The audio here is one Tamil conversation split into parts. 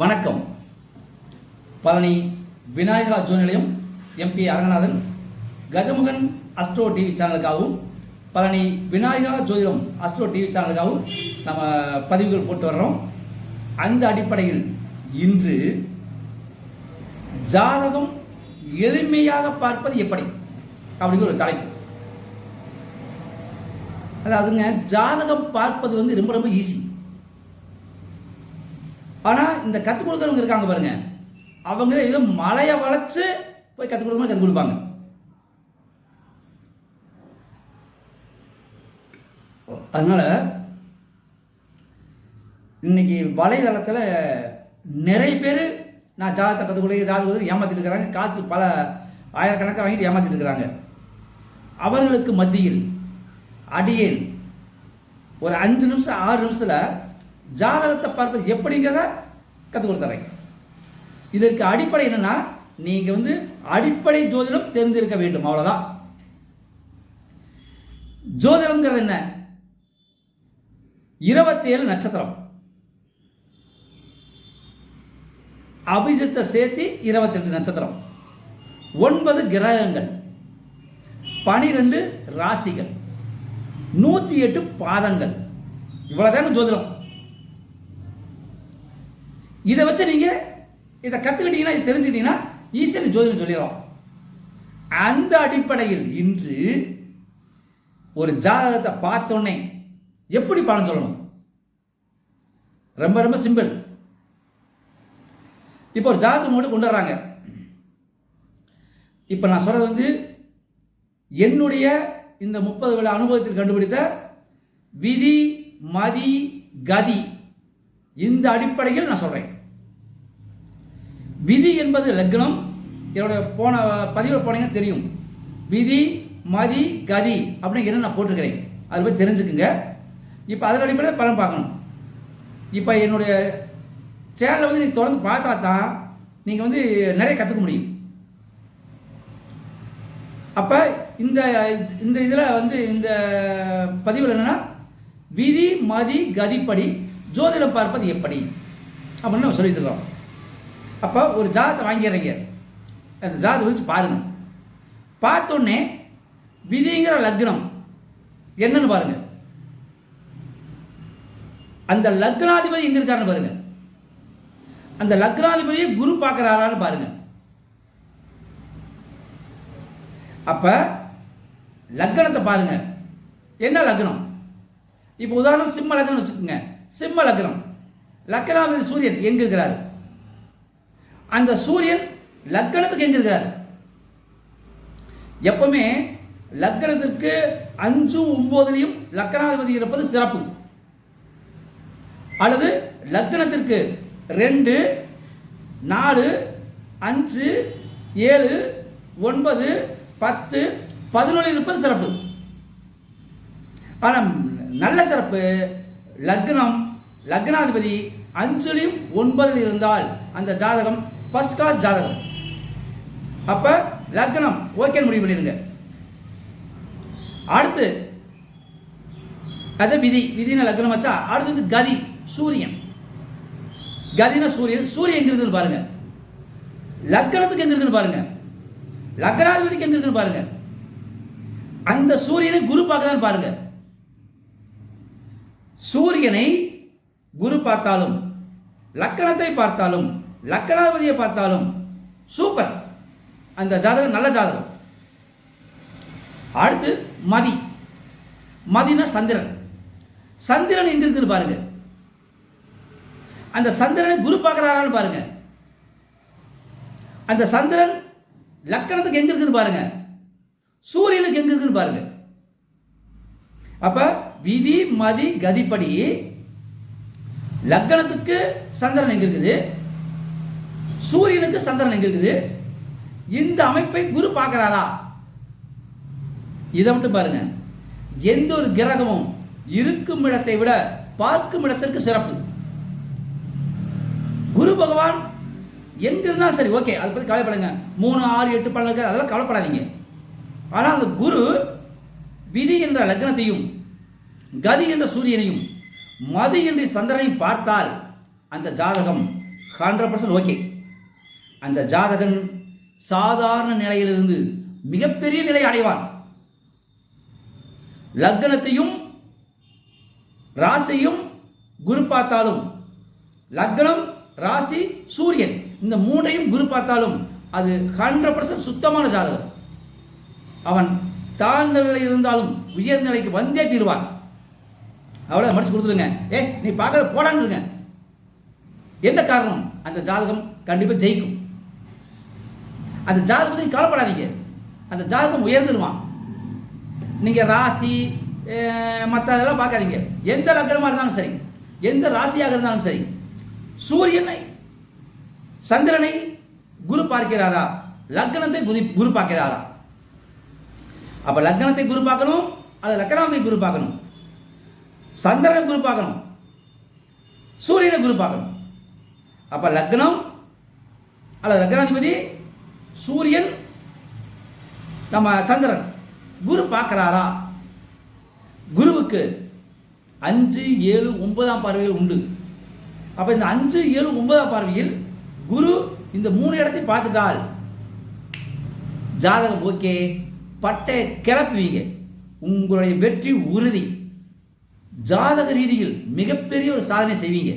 வணக்கம். பழனி விநாயகா ஜோன் நிலையம் M P Aranganathan. Gajamugan Astro TV சேனலுக்காகவும் Palani Vinayaka ஜோதிடம் அஸ்ட்ரோ டிவி சேனலுக்காகவும் நம்ம பதிவுகள் போட்டு வர்றோம். அந்த அடிப்படையில் இன்று ஜாதகம் எளிமையாக பார்ப்பது எப்படி? அப்படிங்கிற ஒரு தலைப்பு. அதாவதுங்க ஜாதகம் பார்ப்பது வந்து ரொம்ப ரொம்ப ஈஸி ஆனால் இந்த கற்றுக் கொடுக்குறவங்க இருக்காங்க பாருங்க. அவங்க ஏதோ மலையை வளைச்சு போய் கற்றுக் கொடுக்கணும் கற்றுக் கொடுப்பாங்க. அதனால இன்னைக்கு வலைதளத்தில் நிறைய பேர் நான் ஜாதகத்தை கற்றுக் கொடுக்க ஜாதகத்தை ஏமாற்றிட்டு இருக்கிறாங்க. காசு பல ஆயிரக்கணக்காக வாங்கிட்டு ஏமாற்றிட்டு இருக்கிறாங்க. அவர்களுக்கு மத்தியில் அடியேன் ஒரு அஞ்சு நிமிஷம் ஆறு நிமிஷத்தில் ஜாதகத்தை பார்ப்பது எப்படிங்கிறத கற்றுக் கொடுத்துறேன். இதற்கு அடிப்படை என்னன்னா நீங்கள் வந்து அடிப்படை ஜோதிடம் தெரிந்திருக்க வேண்டும் அவ்வளோதான் ஜோதிடம்ங்கிறது என்ன? இருபத்தேழு நட்சத்திரம். அபிஜித்தை சேர்த்தி இருபத்தெட்டு நட்சத்திரம். ஒன்பது கிரகங்கள். பனிரெண்டு ராசிகள். நூற்றி எட்டு பாதங்கள். இவ்வளோதான ஜோதிடம். இதை வச்சு நீங்கள் இதை கற்றுக்கிட்டீங்கன்னா இதை தெரிஞ்சுக்கிட்டீங்கன்னா ஈஸியாக ஜோதிடம் சொல்லிடலாம். அந்த அடிப்படையில் இன்று ஒரு ஜாதகத்தை பார்த்தோன்னே எப்படி பலன் சொல்லணும்? ரொம்ப ரொம்ப சிம்பிள் இப்போ ஒரு ஜாதகம் மட்டும் கொண்டு வர்றாங்க. இப்போ நான் சொல்கிறது வந்து என்னுடைய இந்த முப்பது விழா அனுபவத்தில் கண்டுபிடித்த விதி மதி கதி. இந்த அடிப்படையில் நான் சொல்கிறேன் விதி என்பது லக்னம். என்னோட போன பதிவில் போனீங்கன்னா தெரியும். விதி மதி கதி அப்படிங்கிறத நான் போட்டிருக்கிறேன். அதை போய் தெரிஞ்சுக்குங்க. இப்போ அதன் அடிப்படையில் பலன் பார்க்கணும். இப்போ என்னுடைய சேனலை வந்து நீங்கள் தொடர்ந்து பார்த்தா தான் நீங்கள் வந்து நிறைய கற்றுக்க முடியும். அப்போ இந்த இந்த இதில் வந்து இந்த பதிவில் என்னென்னா விதி மதி கதிப்படி ஜோதிடம் பார்ப்பது எப்படி? அப்படின்னு நம்ம சொல்லிட்டு இருக்கோம் அப்போ ஒரு ஜாதத்தை வாங்கிடுறீங்க. அந்த ஜாதத்தை வச்சு பாருங்கள் பார்த்தோன்னே விதிங்கிற லக்னம் என்னன்னு பாருங்க. அந்த லக்னாதிபதி எங்க இருக்காருன்னு பாருங்க. அந்த லக்னாதிபதியை குரு பார்க்கறாரான்னு பாருங்க. அப்ப லக்னத்தை பாருங்க. என்ன லக்னம்? இப்போ உதாரணம் சிம்ம லக்னம் வச்சுக்கோங்க. சிம்ம லக்னம். லக்னாவில் சூரியன் எங்கிருக்கிறார் அந்த சூரியன் லக்னத்துக்கு எங்கிருக்கிறார் எப்பவுமே லக்னத்திற்கு அஞ்சும் ஒன்பதுலையும் லக்னாதிபதி இருப்பது சிறப்பு. அல்லது லக்னத்திற்கு ரெண்டு நாலு அஞ்சு ஏழு ஒன்பது பத்து பதினொன்று இருப்பது சிறப்பு. ஆனால் நல்ல சிறப்பு லக்னம் லக்னாதிபதி அஞ்சலியும் ஒன்பதில் இருந்தால் அந்த ஜாதகம் ஃபர்ஸ்ட் கிளாஸ் ஜாதகம். அப்போ லக்னம் ஓகே முடிவு பண்ணிடுங்க. அடுத்து அது விதி விதின லக்னம் வச்சா அடுத்து வந்து கதி சூரியன். கதின சூரியன் சூரியன் எங்க இருக்குன்னு பாருங்க. லக்னத்துக்கு எங்க இருக்குன்னு பாருங்க. லக்னாதிபதிக்கு எங்க இருக்குன்னு பாருங்க. அந்த சூரியனை குரு பார்க்கதான் பாருங்க. சூரியனை குரு பார்த்தாலும் லக்கணத்தை பார்த்தாலும் லக்கணாதிபதியை பார்த்தாலும் சூப்பர் அந்த ஜாதகம் நல்ல ஜாதகம். அடுத்து மதி. மதினா சந்திரன். சந்திரன் எங்க இருக்குன்னு பாருங்க. அந்த சந்திரனை குரு பார்க்கறாரான்னு பாருங்க. அந்த சந்திரன் லக்கணத்துக்கு எங்க இருக்குன்னு பாருங்க. சூரியனுக்கு எங்க இருக்குன்னு பாருங்க. அப்ப விதி மதி கதிப்படி லக்கணத்துக்கு சந்திரன் எங்க இருக்குது? சூரியனுக்கு சந்திரன் எங்க இருக்குது? இந்த அமைப்பை குரு பார்க்கிறாரா? இதை மட்டும் பாருங்க. எந்த ஒரு கிரகமும் இருக்கும் இடத்தை விட பார்க்கும் இடத்திற்கு சிறப்பு. குரு பகவான் எங்க இருந்தாலும் சரி ஓகே அதை பத்தி கவலைப்படுங்க. மூணு ஆறு எட்டு பலன் இருக்கு, அதெல்லாம் கவலைப்படாதீங்க. ஆனால் அந்த குரு விதி என்ற லக்னத்தையும் கதி என்ற சூரியனையும் மதி என்ற சந்திரனையும் பார்த்தால் அந்த ஜாதகம் ஹண்ட்ரட் பர்சன்ட் ஓகே அந்த ஜாதகன் சாதாரண நிலையிலிருந்து மிகப்பெரிய நிலை அடைவான். லக்னத்தையும் ராசியும் குரு பார்த்தாலும் லக்னம் ராசி சூரியன் இந்த மூன்றையும் குரு பார்த்தாலும் அது ஹண்ட்ரட் பர்சன்ட் சுத்தமான ஜாதகம். அவன் தாழ்ந்த நிலையில் இருந்தாலும் உயர்ந்த நிலைக்கு வந்தே தீருவான். அவ்வளோ மடிச்சு கொடுத்துருங்க ஏ நீ பார்க்கறது போடான்னுருங்க என்ன காரணம்? அந்த ஜாதகம் கண்டிப்பாக ஜெயிக்கும். அந்த ஜாதகம் பற்றி கவலைப்படாதீங்க. அந்த ஜாதகம் உயர்ந்துருவான். நீங்கள் ராசி மற்ற இதெல்லாம் பார்க்காதீங்க. எந்த லக்னமாக இருந்தாலும் சரி எந்த ராசியாக இருந்தாலும் சரி சூரியனை சந்திரனை குரு பார்க்கிறாரா? லக்னத்தை குதி குரு பார்க்கிறாரா? அப்போ லக்னத்தை குரு பார்க்கணும் அது லக்னாவை குரு பார்க்கணும். சந்திரனை குரு பார்க்கணும். சூரியனை குரு பார்க்கணும். அப்ப லக்னம் அல்லது லக்னாதிபதி சூரியன் நம்ம சந்திரன் குரு பார்க்கிறாரா? குருவுக்கு அஞ்சு ஏழு ஒன்பதாம் பார்வைகள் உண்டு. அப்போ இந்த அஞ்சு ஏழு ஒன்பதாம் பார்வையில் குரு இந்த மூணு இடத்தை பார்த்துட்டால் ஜாதகம் ஓகே பட்டை கிளப்புவீங்க. உங்களுடைய வெற்றி உறுதி. ஜாதக ரீதியில் மிகப்பெரிய ஒரு சாதனை செய்வீங்க.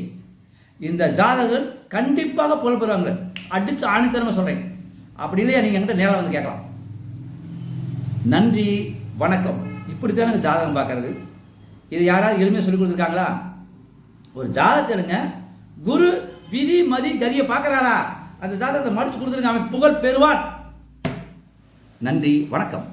இந்த ஜாதகர் கண்டிப்பாக புகழ் பெறுவாங்க அடிச்சு ஆணித்தரமாக சொல்கிறேன் அப்படி இல்லையா? நீங்கள் என்கிட்ட நேராக வந்து கேட்கலாம். நன்றி வணக்கம். இப்படித்தான் எனக்கு ஜாதகம் பார்க்கறது. இது யாராவது எளிமையாக சொல்லி கொடுத்துருக்காங்களா? ஒரு ஜாதகத்தை எடுங்க. குரு விதி மதி கதியை பார்க்குறாரா? அந்த ஜாதகத்தை மடித்து கொடுத்துருங்க அவன் புகழ் பெறுவான். நன்றி வணக்கம்.